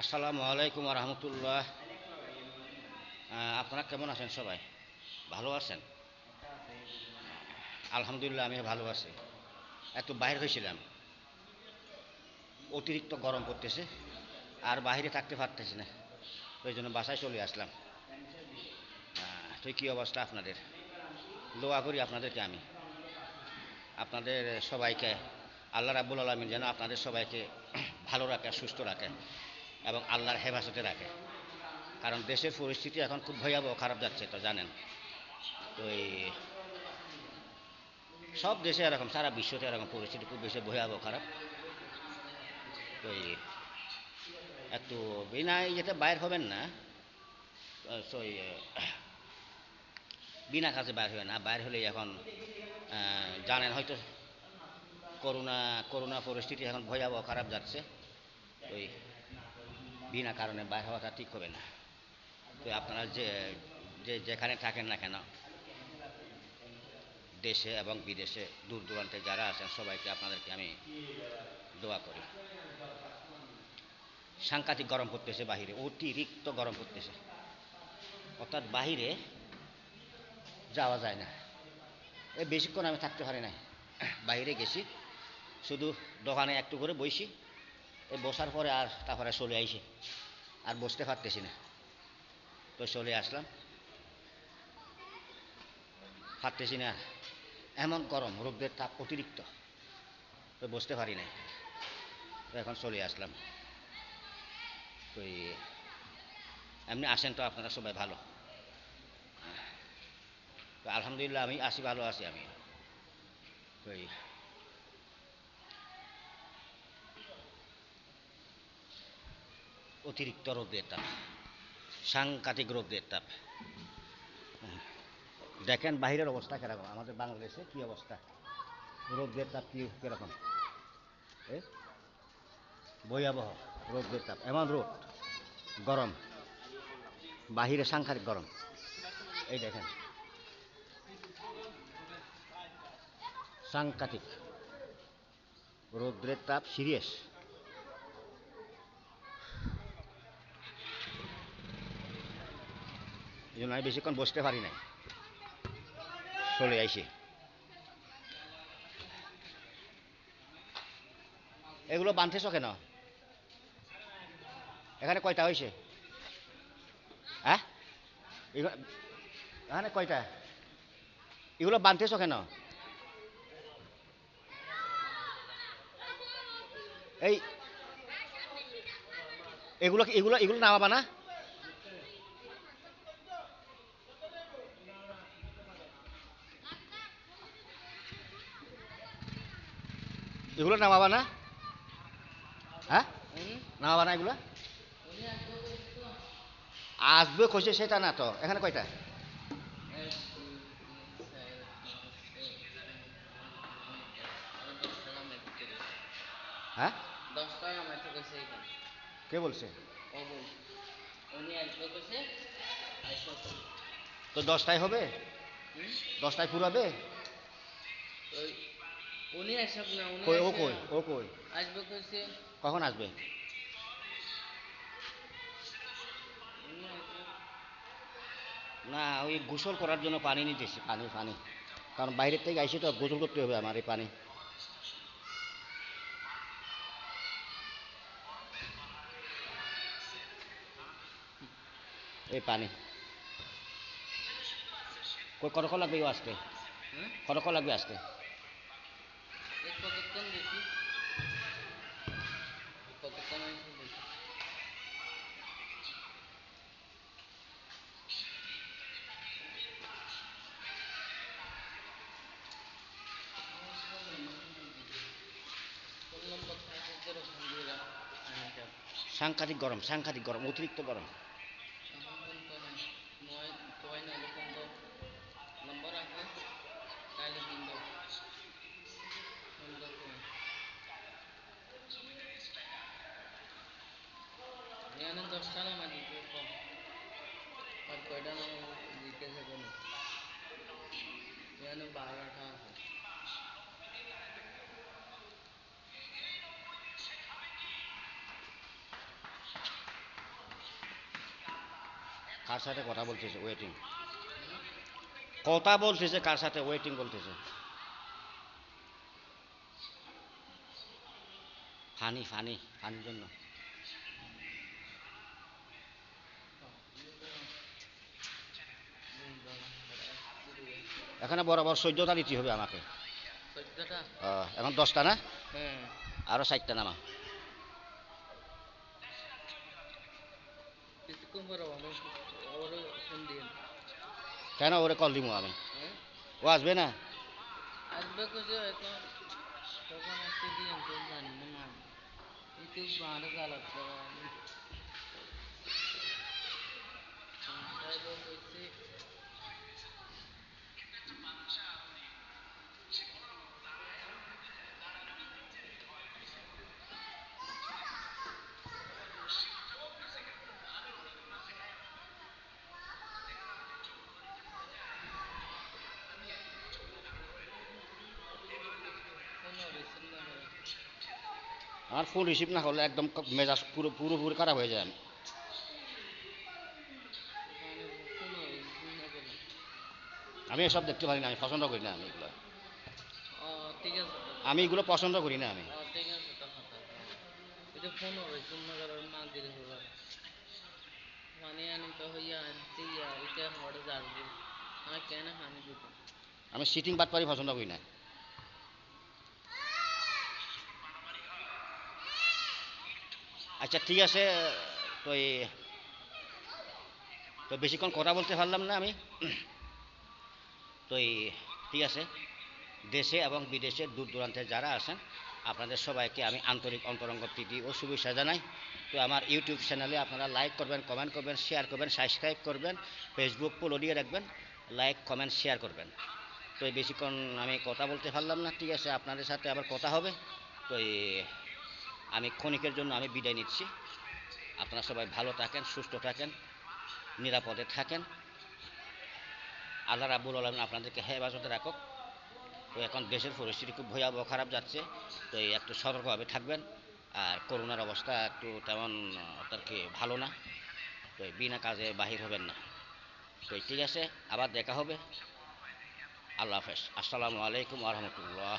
আসসালামু আলাইকুম রহমতুল্লাহ আপনারা কেমন আছেন সবাই? ভালো আছেন? আলহামদুলিল্লাহ আমি ভালো আছি। এত বাইরে হয়েছিলাম। অতিরিক্ত গরম পড়তেছে, আর বাইরে থাকতে পারতেছি না। ওই জন্য বাসায় চলে আসলাম। তো কী অবস্থা আপনাদের? দোয়া করি আপনাদেরকে আমি। আপনাদের সবাইকে, আল্লাহ রাব্বুল আলমিন যেন আপনাদের সবাইকে ভালো রাখে, সুস্থ রাখে। এবং আল্লাহর হেফাজতে রাখে। কারণ দেশের পরিস্থিতি এখন খুব ভয়াবহ, খারাপ যাচ্ছে তো জানেন। তো সব দেশে এরকম, সারা বিশ্বতে এরকম পরিস্থিতি খুব বেশি ভয়াবহ, খারাপ। তো একটু বিনা ইয়েতে বাইর হবেন না। বিনা কাজে বাইর হবে না। বাইর হলে এখন জানেন হয়তো করোনা করোনা পরিস্থিতি এখন ভয়াবহ, খারাপ যাচ্ছে। ওই বিনা কারণে বাইর হওয়াটা ঠিক হবে না। তো আপনারা যে যেখানে থাকেন না কেন, দেশে এবং বিদেশে দূর দূরান্তে যারা আছেন, সবাইকে আপনাদেরকে আমি দোয়া করি। সাংঘাতিক গরম পড়তেছে বাহিরে, অতিরিক্ত গরম পড়তেছে। অর্থাৎ বাহিরে যাওয়া যায় না। এ বেশিক্ষণ আমি থাকতে পারি না বাইরে গেছি, শুধু দোকানে একটু করে বইছি। এই বসার পরে আর তারপরে চলে আইছি আর বসতে পারতেছি না। তো চলে আসলাম। পারতেছি না। এমন গরম রোদের তাপ অতিরিক্ত। তো বসতে পারি না তো এখন চলে আসলাম। তো এমনি আসেন তো আপনারা সবাই ভালো। তো আলহামদুলিল্লাহ আমি আসি ভালো আছি আমি। তো অতিরিক্ত রোদের তাপ, সাংঘাতিক রোদের তাপ। দেখেন বাইরের অবস্থা কীরকম, আমাদের বাংলাদেশে কি অবস্থা? রোদের তাপ কি কীরকম? ভয়াবহ রোদের তাপ, এমন রোদ গরম, বাহিরে সাংঘাতিক গরম। এই দেখেন, সাংঘাতিক রৌদ্রের তাপ, সিরিয়াস। জন্য আমি বেশিক্ষণ বসতে পারি নাই। চলে আইসি। এগুলো বাঁধতেছ কেন? এখানে কয়টা হয়েছে হ্যাঁ? কয়টা? এগুলো বাঁধতেছ কেন? এই, এগুলো এগুলো এগুলো নামাবা না? এগুলো নামাবা না? হ্যাঁ? নামাবা না এগুলো? আসবে কইছে সেটা না তো। এখানে কয়টা? হ্যাঁ? কে বলছে? তো। দশটায় হবে? দশটায় পুরাবে? উনি আসব না উনি কই ও কই ও কই? আসবে কইছে। কখন আসবে? না ওই গোসল করার জন্য পানি নিতেছি পানি পানি। কারণ বাইরের থেকে আইসি তো গোসল করতে হবে আমার এই পানি। এই পানি। কতক্ষণ লাগবে আসতে? কতক্ষণ লাগবে আসতে? সাংঘাতিক গরম সাংঘাতিক গরম অতিরিক্ত গরম। দশটা নামা কম। আর এখানে বারোটা আছে। কার সাথে কথা বলতেছে? ওয়েটিং কথা বলতেছে, কার সাথে? ওয়েটিং বলতেছে। ফানি ফানি, ফানির জন্য। এখানে বরাবর চোদ্দটা নিতে হবে আমাকে। এখন দশটা না? হ্যাঁ। আরও ষাটটা নামা। কেন ওরে কল দিব আমি? হ্যাঁ? ও আসবে না? আসবে আমার ফোন রিসিভ না করলে একদম মেজাজ পুরো পুরোপুরি খারাপ হয়ে যায়। না করে আমি এসব দেখতে পারি না আমি পছন্দ করি না আমি এগুলো। আমি এগুলো পছন্দ করি না আমি। ও ঠিক আছে তো কথা ওই যে ফোন হবে শূন্য করার মা দিলে হলো মানে আনি তো হইয়া আনছি এটা হড়ে যাবে আমি কেন হানি দিত আমি সিটিং বাটপারি পছন্দ করি না আচ্ছা ঠিক আছে তো তো বেশিক্ষণ কথা বলতে পারলাম না আমি। তো ঠিক আছে, দেশে এবং বিদেশে দূর দূরান্তে যারা আছেন, আপনাদের সবাইকে আমি আন্তরিক অন্তরঙ্গ প্রীতি ও শুভেচ্ছা জানাই। তো আমার ইউটিউব চ্যানেলে আপনারা লাইক করবেন, কমেন্ট করবেন, শেয়ার করবেন, সাবস্ক্রাইব করবেন, ফেসবুক ফলো দিয়ে রাখবেন, লাইক, কমেন্ট, শেয়ার করবেন। তো বেশিক্ষণ আমি কথা বলতে পারলাম না, ঠিক আছে, আপনাদের সাথে আবার কথা হবে। তো এই আমি ক্ষণিকের জন্য আমি বিদায় নিচ্ছি। আপনারা সবাই ভালো থাকেন, সুস্থ থাকেন, নিরাপদে থাকেন। আল্লাহ রাবুল আলম আপনাদেরকে হেফাজতে রাখুক। তো এখন দেশের পরিস্থিতি খুব ভয়াবহ, খারাপ যাচ্ছে। তো একটু সতর্কভাবে থাকবেন। আর করোনার অবস্থা একটু তেমন আর কি ভালো না। তো বিনা কাজে বাহির হবেন না। তো ঠিক আছে, আবার দেখা হবে। আল্লাহ হাফেজ। আসসালামু আলাইকুম আহমতুল্লাহ